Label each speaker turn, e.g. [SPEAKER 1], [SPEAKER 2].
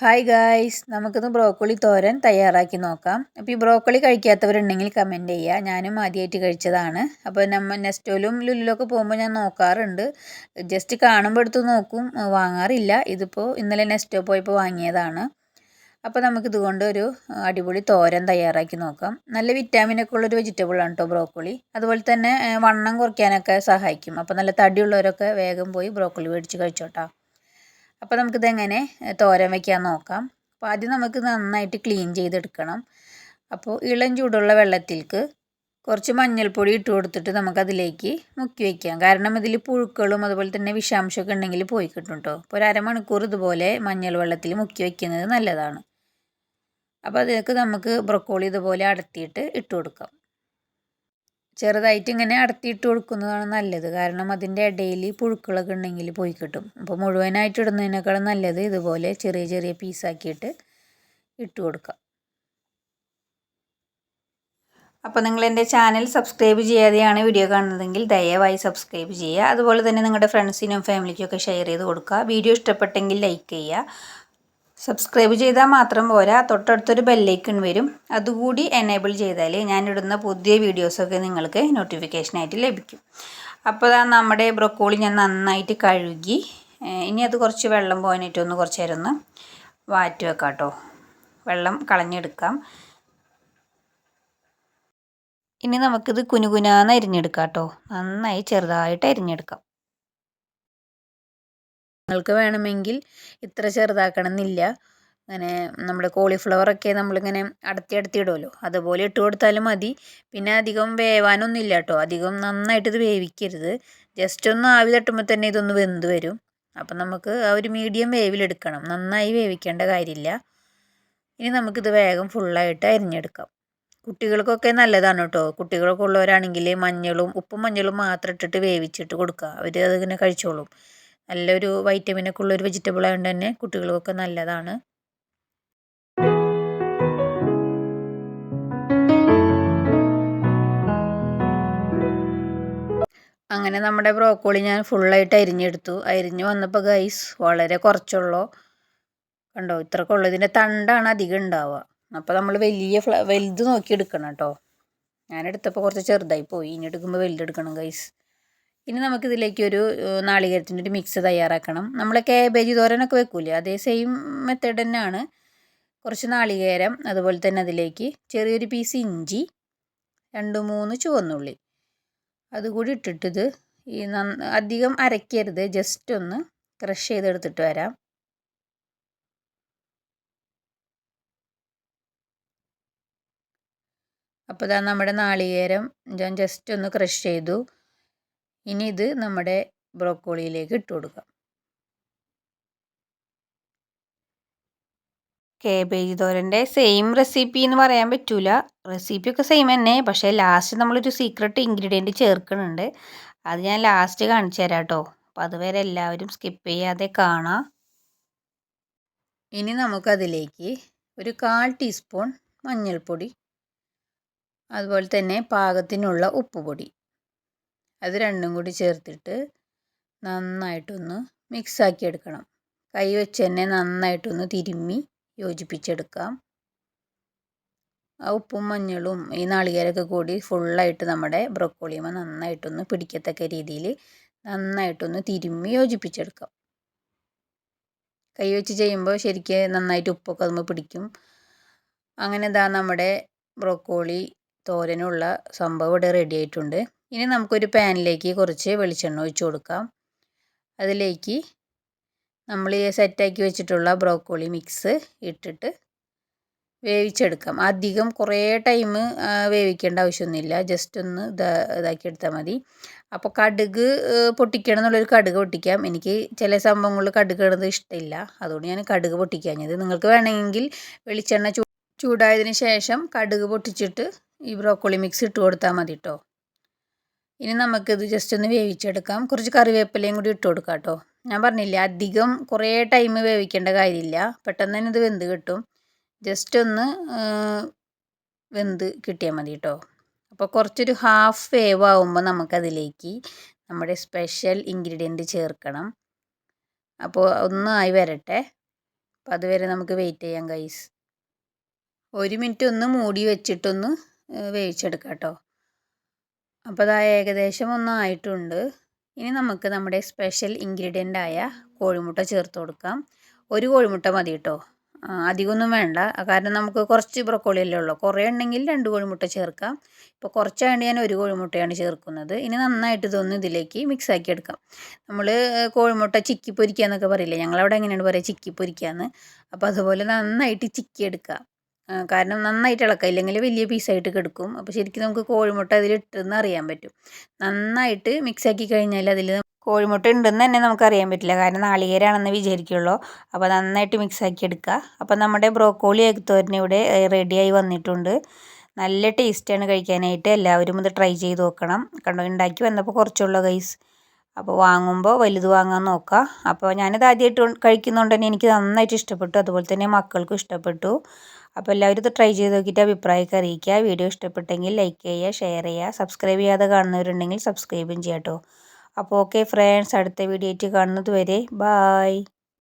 [SPEAKER 1] Hi guys നമുക്കിന്ന് broccoli തോരൻ തയ്യാറാക്കി നോക്കാം. അപ്പോൾ ഈ ബ്രോക്കോളി കഴിക്കാത്തവരുണ്ടെങ്കിൽ കമന്റ് ചെയ്യുക ഞാനും ആദ്യമായിട്ട് കഴിച്ചതാണ്. അപ്പോൾ നമ്മൾ നെസ്റ്റോലും ലുലുലൊക്കെ പോകുമ്പോൾ ഞാൻ നോക്കാറുണ്ട്. ജസ്റ്റ് കാണുമ്പോൾ എടുത്ത് നോക്കും വാങ്ങാറില്ല. ഇതിപ്പോൾ ഇന്നലെ നെസ്റ്റോ പോയപ്പോൾ വാങ്ങിയതാണ്. അപ്പോൾ നമുക്കിതുകൊണ്ട് ഒരു അടിപൊളി തോരൻ തയ്യാറാക്കി നോക്കാം. നല്ല വിറ്റാമിനൊക്കെ ഉള്ളൊരു വെജിറ്റബിളാണ് കേട്ടോ ബ്രോക്കോളി അതുപോലെ തന്നെ വണ്ണം കുറയ്ക്കാനൊക്കെ സഹായിക്കും. അപ്പോൾ നല്ല തടിയുള്ളവരൊക്കെ വേഗം പോയി ബ്രോക്കോളി മേടിച്ച് കഴിച്ചോട്ടോ. അപ്പോൾ നമുക്കിതെങ്ങനെ തോരൻ വയ്ക്കാൻ നോക്കാം. അപ്പോൾ ആദ്യം നമുക്ക് നന്നായിട്ട് ക്ലീൻ ചെയ്തെടുക്കണം. അപ്പോൾ ഇളം ചൂടുള്ള വെള്ളത്തിലേക്ക് കുറച്ച് മഞ്ഞൾപ്പൊടി ഇട്ട് കൊടുത്തിട്ട് നമുക്കതിലേക്ക് മുക്കി വയ്ക്കാം കാരണം ഇതിൽ പുഴുക്കളും അതുപോലെ തന്നെ വിഷാംശമൊക്കെ ഉണ്ടെങ്കിൽ പോയി കിട്ടും കേട്ടോ അപ്പോൾ ഒരു അരമണിക്കൂർ ഇതുപോലെ മഞ്ഞൾ വെള്ളത്തിൽ മുക്കി വയ്ക്കുന്നത് നല്ലതാണ്. അപ്പോൾ അതിലേക്ക് നമുക്ക് ബ്രൊക്കോളി ഇതുപോലെ അടത്തിയിട്ട് ഇട്ട് കൊടുക്കാം. ചെറുതായിട്ട് ഇങ്ങനെ അടത്തിയിട്ട് കൊടുക്കുന്നതാണ് നല്ലത്. കാരണം അതിന്റെ ഇടയിൽ പുഴുക്കളൊക്കെ ഉണ്ടെങ്കിൽ പോയി കിട്ടും. അപ്പോൾ മുഴുവനായിട്ട് ഇടുന്നതിനേക്കാളും നല്ലത് ഇതുപോലെ ചെറിയ ചെറിയ പീസാക്കിയിട്ട് ഇട്ട് കൊടുക്കാം അപ്പോൾ നിങ്ങൾ എന്റെ ചാനൽ സബ്സ്ക്രൈബ് ചെയ്യാതെയാണ് വീഡിയോ കാണുന്നതെങ്കിൽ ദയവായി സബ്സ്ക്രൈബ് ചെയ്യുക. അതുപോലെ തന്നെ നിങ്ങളുടെ ഫ്രണ്ട്സിനും ഫാമിലിക്കും ഒക്കെ ഷെയർ ചെയ്ത് കൊടുക്കുക. വീഡിയോ ഇഷ്ടപ്പെട്ടെങ്കിൽ ലൈക്ക് ചെയ്യുക. സബ്സ്ക്രൈബ് ചെയ്താൽ മാത്രം പോരാ. തൊട്ടടുത്തൊരു ബെല്ലൈക്കൺ വരും. അതുകൂടി എനേബിൾ ചെയ്താൽ ഞാനിടുന്ന പുതിയ വീഡിയോസൊക്കെ നിങ്ങൾക്ക് നോട്ടിഫിക്കേഷനായിട്ട് ലഭിക്കും. അപ്പോൾ അതാ നമ്മുടെ ബ്രൊക്കോളി ഞാൻ നന്നായിട്ട് കഴുകി. ഇനി അത് കുറച്ച് വെള്ളം പോകാനായിട്ട് ഒന്ന് കുറച്ച് നേരം ഒന്ന് വാറ്റി വെക്കാം കേട്ടോ. വെള്ളം കളഞ്ഞെടുക്കാം. ഇനി നമുക്കിത് കുനുകുനാന്ന് അരിഞ്ഞെടുക്കാം കേട്ടോ. നന്നായി ചെറുതായിട്ട് അരിഞ്ഞെടുക്കാം. നിങ്ങൾക്ക് വേണമെങ്കിൽ ഇത്ര ചെറുതാക്കണം എന്നില്ല അങ്ങനെ നമ്മുടെ കോളിഫ്ലവറൊക്കെ നമ്മളിങ്ങനെ അടത്തി അടത്തി ഇടുമല്ലോ അതുപോലെ ഇട്ട് കൊടുത്താലും മതി. പിന്നെ അധികം വേവാനൊന്നും ഇല്ല കേട്ടോ. അധികം നന്നായിട്ട് ഇത് വേവിക്കരുത്. ജസ്റ്റ് ഒന്ന് ആവി തട്ടുമ്പോൾ തന്നെ ഇതൊന്ന് വെന്ത് വരും. അപ്പം നമുക്ക് ആ ഒരു മീഡിയം വേവിലെടുക്കണം. നന്നായി വേവിക്കേണ്ട കാര്യമില്ല. ഇനി നമുക്കിത് വേഗം ഫുള്ളായിട്ട് അരിഞ്ഞെടുക്കാം. കുട്ടികൾക്കൊക്കെ നല്ലതാണ് കേട്ടോ. കുട്ടികളൊക്കെ ഉള്ളവരാണെങ്കിൽ മഞ്ഞളും ഉപ്പും മഞ്ഞളും മാത്രം ഇട്ടിട്ട് വേവിച്ചിട്ട് കൊടുക്കുക. അവർ അതിങ്ങനെ കഴിച്ചോളും. നല്ലൊരു വൈറ്റമിനൊക്കെ ഉള്ളൊരു വെജിറ്റബിൾ ആയതുകൊണ്ട് തന്നെ കുട്ടികൾക്കൊക്കെ നല്ലതാണ്. അങ്ങനെ നമ്മുടെ ബ്രോക്കോളി ഞാൻ ഫുള്ളായിട്ട് അരിഞ്ഞെടുത്തു. അരിഞ്ഞു വന്നപ്പോൾ ഗൈസ് വളരെ കുറച്ചുള്ളൂ. കണ്ടോ? ഇത്രയൊക്കെ ഉള്ളൂ. ഇതിന്റെ തണ്ടാണ് അധികം ഉണ്ടാവുക. അപ്പോൾ നമ്മൾ വലിയ ഫ്ല വലുത് നോക്കി എടുക്കണം കേട്ടോ. ഞാനെടുത്തപ്പോൾ കുറച്ച് ചെറുതായി പോയി. ഇനി എടുക്കുമ്പോൾ വലുതെടുക്കണം ഗൈസ് ഇനി നമുക്കിതിലേക്ക് ഒരു നാളികേരത്തിന്റെ ഒരു മിക്സ് തയ്യാറാക്കണം. നമ്മൾ കാബേജ് തോരനൊക്കെ വെക്കൂലേ അതേ സെയിം മെത്തേഡ് തന്നെയാണ്. കുറച്ച് നാളികേരം അതുപോലെ തന്നെ അതിലേക്ക് ചെറിയൊരു പീസ് ഇഞ്ചി രണ്ട് മൂന്ന് ചുവന്നുള്ളി. അതുകൂടി ഇട്ടിട്ടിത് ഈ അധികം അരയ്ക്കരുത്. ജസ്റ്റ് ഒന്ന് ക്രഷ് ചെയ്തെടുത്തിട്ട് വരാം. അപ്പോൾ ഇതാ നമ്മുടെ നാളികേരം ഞാൻ ജസ്റ്റ് ഒന്ന് ക്രഷ് ചെയ്തു. ഇനി ഇത് നമ്മുടെ ബ്രോക്കോളിയിലേക്ക് ഇട്ട് കൊടുക്കാം. കേബേജ് തോരന്റെ സെയിം റെസിപ്പി എന്ന് പറയാൻ പറ്റൂല. റെസിപ്പിയൊക്കെ സെയിം തന്നെ പക്ഷേ ലാസ്റ്റ് നമ്മളൊരു സീക്രട്ട് ഇൻഗ്രീഡിയന്റ് ചേർക്കുന്നുണ്ട്. അത് ഞാൻ ലാസ്റ്റ് കാണിച്ചു തരാം കേട്ടോ. അപ്പം അതുവരെ എല്ലാവരും സ്കിപ്പ് ചെയ്യാതെ കാണാം. ഇനി നമുക്കതിലേക്ക് ഒരു കാൽ ടീസ്പൂൺ മഞ്ഞൾപ്പൊടി അതുപോലെ തന്നെ പാകത്തിനുള്ള ഉപ്പുപൊടി. അത് രണ്ടും കൂടി ചേർത്തിട്ട് നന്നായിട്ടൊന്ന് മിക്സാക്കി എടുക്കണം കൈ വെച്ച് തന്നെ നന്നായിട്ടൊന്ന് തിരുമ്മി യോജിപ്പിച്ചെടുക്കാം. ആ ഉപ്പും മഞ്ഞളും ഈ നാളികേരമൊക്കെ കൂടി ഫുള്ളായിട്ട് നമ്മുടെ ബ്രൊക്കോളിയമ്മ നന്നായിട്ടൊന്ന് പിടിക്കത്തക്ക രീതിയിൽ നന്നായിട്ടൊന്ന് തിരുമ്മി യോജിപ്പിച്ചെടുക്കാം. കൈ വെച്ച് ചെയ്യുമ്പോൾ ശരിക്ക് നന്നായിട്ട് ഉപ്പൊക്കെ അതുമ്പോൾ പിടിക്കും. അങ്ങനെ ഇതാ നമ്മുടെ ബ്രോക്കോളി തോരനുള്ള സംഭവം ഇവിടെ റെഡി ആയിട്ടുണ്ട്. ഇനി നമുക്കൊരു പാനിലേക്ക് കുറച്ച് വെളിച്ചെണ്ണ ഒഴിച്ചു കൊടുക്കാം. അതിലേക്ക് നമ്മൾ ഈ സെറ്റാക്കി വെച്ചിട്ടുള്ള ബ്രോക്കോളി മിക്സ് ഇട്ടിട്ട് വേവിച്ചെടുക്കാം. അധികം കുറേ ടൈം വേവിക്കേണ്ട ആവശ്യമൊന്നുമില്ല. ജസ്റ്റ് ഒന്ന് ഇതാ ഇതാക്കി എടുത്താൽ മതി. അപ്പോൾ കടുക് പൊട്ടിക്കണം എന്നുള്ളൊരു കടുക് പൊട്ടിക്കാം. എനിക്ക് ചില സംഭവങ്ങളിൽ കടുക് ഇടുന്നത് ഇഷ്ടമില്ല. അതുകൊണ്ട് ഞാൻ കടുക് പൊട്ടിക്കാഞ്ഞത്. നിങ്ങൾക്ക് വേണമെങ്കിൽ വെളിച്ചെണ്ണ ചൂടായതിന് ശേഷം കടുക് പൊട്ടിച്ചിട്ട് ഈ ബ്രോക്കോളി മിക്സ് ഇട്ട് കൊടുത്താൽ മതി കേട്ടോ ഇനി നമുക്കിത് ജസ്റ്റ് ഒന്ന് വേവിച്ചെടുക്കാം. കുറച്ച് കറിവേപ്പിലയും കൂടി ഇട്ട് കൊടുക്കാം കേട്ടോ ഞാൻ പറഞ്ഞില്ലേ അധികം കുറേ ടൈം വേവിക്കേണ്ട കാര്യമില്ല. പെട്ടെന്ന് തന്നെ ഇത് വെന്ത് കിട്ടും. ജസ്റ്റ് ഒന്ന് വെന്ത് കിട്ടിയാൽ മതി കേട്ടോ അപ്പോൾ കുറച്ചൊരു ഹാഫ് വേവ് ആകുമ്പോൾ നമുക്കതിലേക്ക് നമ്മുടെ സ്പെഷ്യൽ ഇൻഗ്രീഡിയന്റ് ചേർക്കണം. അപ്പോൾ ഒന്നായി വരട്ടെ. അപ്പോൾ അതുവരെ നമുക്ക് വെയിറ്റ് ചെയ്യാം ഗൈസ് ഒരു മിനിറ്റ് ഒന്ന് മൂടി വെച്ചിട്ടൊന്ന് വേവിച്ചെടുക്കാം കേട്ടോ അപ്പോൾ അതാ ഏകദേശം ഒന്നായിട്ടുണ്ട്. ഇനി നമുക്ക് നമ്മുടെ സ്പെഷ്യൽ ഇൻഗ്രീഡിയന്റ് ആയ കോഴിമുട്ട ചേർത്ത് കൊടുക്കാം. ഒരു കോഴിമുട്ട മതി കേട്ടോ അധികമൊന്നും വേണ്ട. കാരണം നമുക്ക് കുറച്ച് ബ്രക്കോളി അല്ലേ ഉള്ളൂ. കുറേ ഉണ്ടെങ്കിൽ രണ്ട് കോഴിമുട്ട ചേർക്കാം. ഇപ്പോൾ കുറച്ചായതുകൊണ്ട് ഞാൻ ഒരു കോഴിമുട്ടയാണ് ചേർക്കുന്നത്. ഇനി നന്നായിട്ട് ഇതൊന്ന് ഇതിലേക്ക് മിക്സ് ആക്കി എടുക്കാം. നമ്മൾ കോഴിമുട്ട ചിക്കി പൊരിക്കുക എന്നൊക്കെ പറയില്ലേ? ഞങ്ങളവിടെ എങ്ങനെയാണ് പറയുക ചിക്കി പൊരിക്കുക എന്ന് അപ്പോൾ അതുപോലെ നന്നായിട്ട് ചിക്കി എടുക്കുക കാരണം നന്നായിട്ട് ഇളക്കുക. ഇല്ലെങ്കിൽ വലിയ പീസായിട്ട് കിടക്കും. അപ്പോൾ ശരിക്കും നമുക്ക് കോഴിമുട്ട അതിലിട്ടെന്ന് അറിയാൻ പറ്റും. നന്നായിട്ട് മിക്സ് ആക്കി കഴിഞ്ഞാൽ അതിൽ കോഴിമുട്ട ഉണ്ടെന്ന് തന്നെ നമുക്കറിയാൻ പറ്റില്ല. കാരണം നാളികേരാണെന്ന് വിചാരിക്കുള്ളൂ. അപ്പോൾ നന്നായിട്ട് മിക്സ് ആക്കി എടുക്കുക. അപ്പോൾ നമ്മുടെ ബ്രോക്കോളി എഗ് തോരൻ ഇവിടെ റെഡിയായി വന്നിട്ടുണ്ട്. നല്ല ടേസ്റ്റാണ് കഴിക്കാനായിട്ട്. എല്ലാവരും ഇത് ട്രൈ ചെയ്ത് നോക്കണം. കണ്ടോ ഉണ്ടാക്കി വന്നപ്പോൾ കുറച്ചുള്ള ഗൈസ് അപ്പോൾ വാങ്ങുമ്പോൾ വലുത് വാങ്ങാൻ നോക്കുക. അപ്പോൾ ഞാനിത് ആദ്യമായിട്ട് കഴിക്കുന്നതുകൊണ്ട് തന്നെ എനിക്ക് നന്നായിട്ട് ഇഷ്ടപ്പെട്ടു. അതുപോലെ തന്നെ മക്കൾക്കും ഇഷ്ടപ്പെട്ടു. അപ്പോൾ എല്ലാവരും ഇത് ട്രൈ ചെയ്ത് നോക്കിയിട്ട് അഭിപ്രായമൊക്കെ അറിയിക്കുക. വീഡിയോ ഇഷ്ടപ്പെട്ടെങ്കിൽ ലൈക്ക് ചെയ്യുക ഷെയർ ചെയ്യുക സബ്സ്ക്രൈബ് ചെയ്യാതെ കാണുന്നവരുണ്ടെങ്കിൽ സബ്സ്ക്രൈബും ചെയ്യാം കേട്ടോ അപ്പോൾ ഓക്കെ ഫ്രണ്ട്സ് അടുത്ത വീഡിയോ ആയിട്ട് കാണുന്നത് വരെ ബായ്